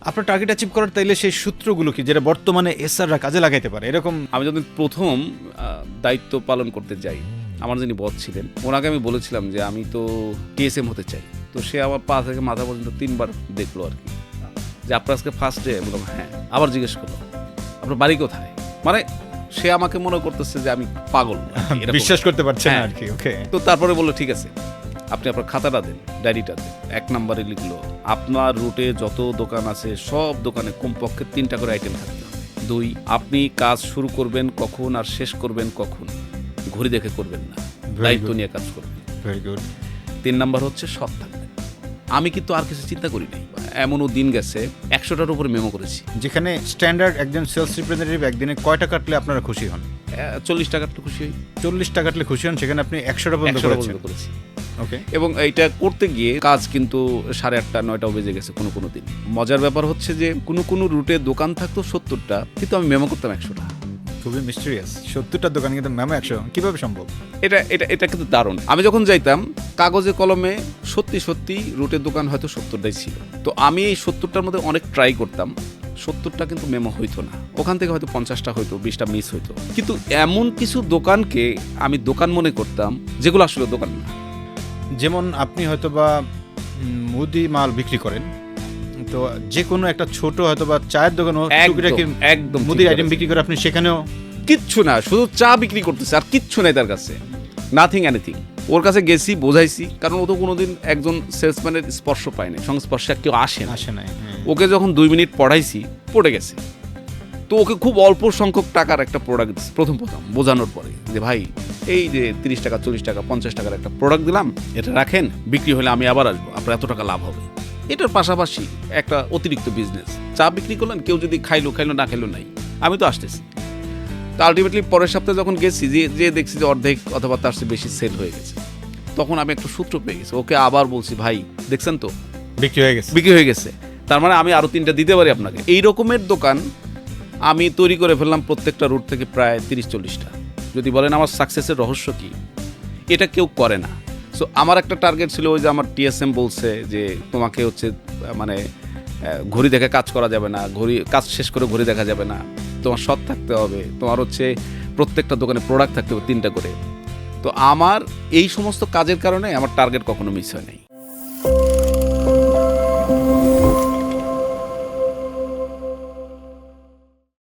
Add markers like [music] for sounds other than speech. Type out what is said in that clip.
আপনার target achieve করার তাইলে সেই সূত্রগুলো কি যেটা বর্তমানে এসআররা কাজে লাগাইতে পারে এরকম? আমি যখন প্রথম দায়িত্ব পালন করতে যাই আমার যিনি বস ছিলেন ওনাকে আমি বলেছিলাম যে আমি তো টিএসএম হতে চাই। তো সে আমার পা থেকে মাথা পর্যন্ত তিনবার দেখল আর কি। যে আপনার আজকে ফার্স্ট ডে বললাম হ্যাঁ। আবার জিজ্ঞেস করল আপনার বাড়ি কোথায়? মানে সে আমাকে মনে করতেছে যে আমি পাগল। [laughs] বিশ্বাস করতে পারছেন না হ্যাঁ। আর কি ওকে তো তারপরে বলল ঠিক আছে। আপনি আপনার খাতাটা দেন ডায়েরিটা দেন। এক নম্বরে লিখলো আপনার রুটে যত দোকান আছে সব দোকানে কমপক্ষে তিনটা করে আইটেম থাকতে হবে দুই আপনি কাজ শুরু করবেন কখন আর শেষ করবেন কখন? ঘড়ি দেখে করবেন না। দায়িত্ব নিয়ে কাজ করবেন। ভেরি গুড তিন নাম্বার হচ্ছে সৎ থাকবেন। আমি কিন্তু আর কিছু চিন্তা করি নাই। এমনও দিন গেছে একশোটার উপরে মেমো করেছি। যেখানে স্ট্যান্ডার্ড একজন সেলস রিপ্রেজেন্টেটিভ একদিনে কয়টা কাটলে আপনারা খুশি হন? চল্লিশ টাকার তো খুশি হই। চল্লিশ টাকা কাটলে খুশি হন সেখানে আপনি একশোটা পর্যন্ত করেছি। এবং এইটা করতে গিয়ে কাজ কিন্তু সাড়ে আটটা নয়টাও বেজে গেছে কোনো কোনো দিন। মজার ব্যাপার হচ্ছে যে কোনো কোনো রুটে দোকান থাকতো সত্তরটা কিন্তু আমি মেমো করতাম একশোটা। খুবই মিস্টেরিয়াস সত্তরটা দোকান কিন্তু ম্যামো একশো। কীভাবে সম্ভব? এটা এটা এটা কিন্তু দারুণ। আমি যখন যাইতাম কাগজে কলমে সত্যি সত্যি রুটের দোকান হয়তো সত্তরটাই ছিল। তো আমি এই সত্তরটার মধ্যে অনেক ট্রাই করতাম। সত্তরটা কিন্তু মেমো হইতো না। ওখান থেকে হয়তো পঞ্চাশটা হইতো বিশটা মিস হইতো। কিন্তু এমন কিছু দোকানকে আমি দোকান মনে করতাম যেগুলো আসলে দোকান না। যেমন আপনি হয়তো বা মুদি মাল বিক্রি করেন তো যে কোনো একটা ছোট হয়তো বা চায়ের দোকান হোক, একদম মুদির আইটেম বিক্রি করে আপনি সেখানেও কিচ্ছু না শুধু চা বিক্রি করতেছে আর কিচ্ছু নাই তার কাছে। নাথিং এনিথিং ওর কাছে গেছি বোঝাইছি কারণ ও তো কোনোদিন একজন সেলসম্যানের স্পর্শ পায়নি সংস্পর্শে কেউ আসে না। আসে নাই হ্যাঁ। ওকে যখন দুই মিনিট পড়াইছি পড়ে গেছে। তো ওকে খুব অল্প সংখ্যক টাকার একটা প্রোডাক্ট প্রথম প্রথম বোঝানোর পরে যে ভাই এই যে তিরিশ টাকা চল্লিশ টাকা পঞ্চাশ টাকার একটা প্রোডাক্ট দিলাম এটা রাখেন বিক্রি হলে আমি আবার আসব আপনার এত টাকা লাভ হবে। এটার পাশাপাশি একটা অতিরিক্ত বিজনেস চা বিক্রি করলেন কেউ যদি খাইলো খাইলো না খাইলো নাই আমি তো আসতেছি। তো আলটিমেটলি পরের সপ্তাহে যখন গেছি যে যে দেখছি যে অর্ধেক অথবা তার চেয়ে বেশি সেল হয়ে গেছে তখন আমি একটা সূত্র পেয়ে গেছি ওকে আবার বলছি ভাই দেখছেন তো? বিক্রি হয়ে গেছে। বিক্রি হয়ে গেছে। তার মানে আমি আরও তিনটা দিতে পারি আপনাকে। এই রকমের দোকান আমি তৈরি করে ফেললাম প্রত্যেকটা রুট থেকে প্রায় তিরিশ চল্লিশটা যদি বলেন আমার সাকসেসের রহস্য কি? এটা কেউ করে না। সো আমার একটা টার্গেট ছিল ওই যে আমার টিএসএম বলছে যে তোমাকে হচ্ছে মানে ঘড়ি দেখে কাজ করা যাবে না, ঘড়ি, কাজ শেষ করে ঘড়ি দেখা যাবে না। তোমার সৎ থাকতে হবে, তোমার হচ্ছে প্রত্যেকটা দোকানে প্রোডাক্ট থাকতে হবে তিনটা করে। তো আমার এই সমস্ত কাজের কারণে আমার টার্গেট কখনো মিস হয় নাই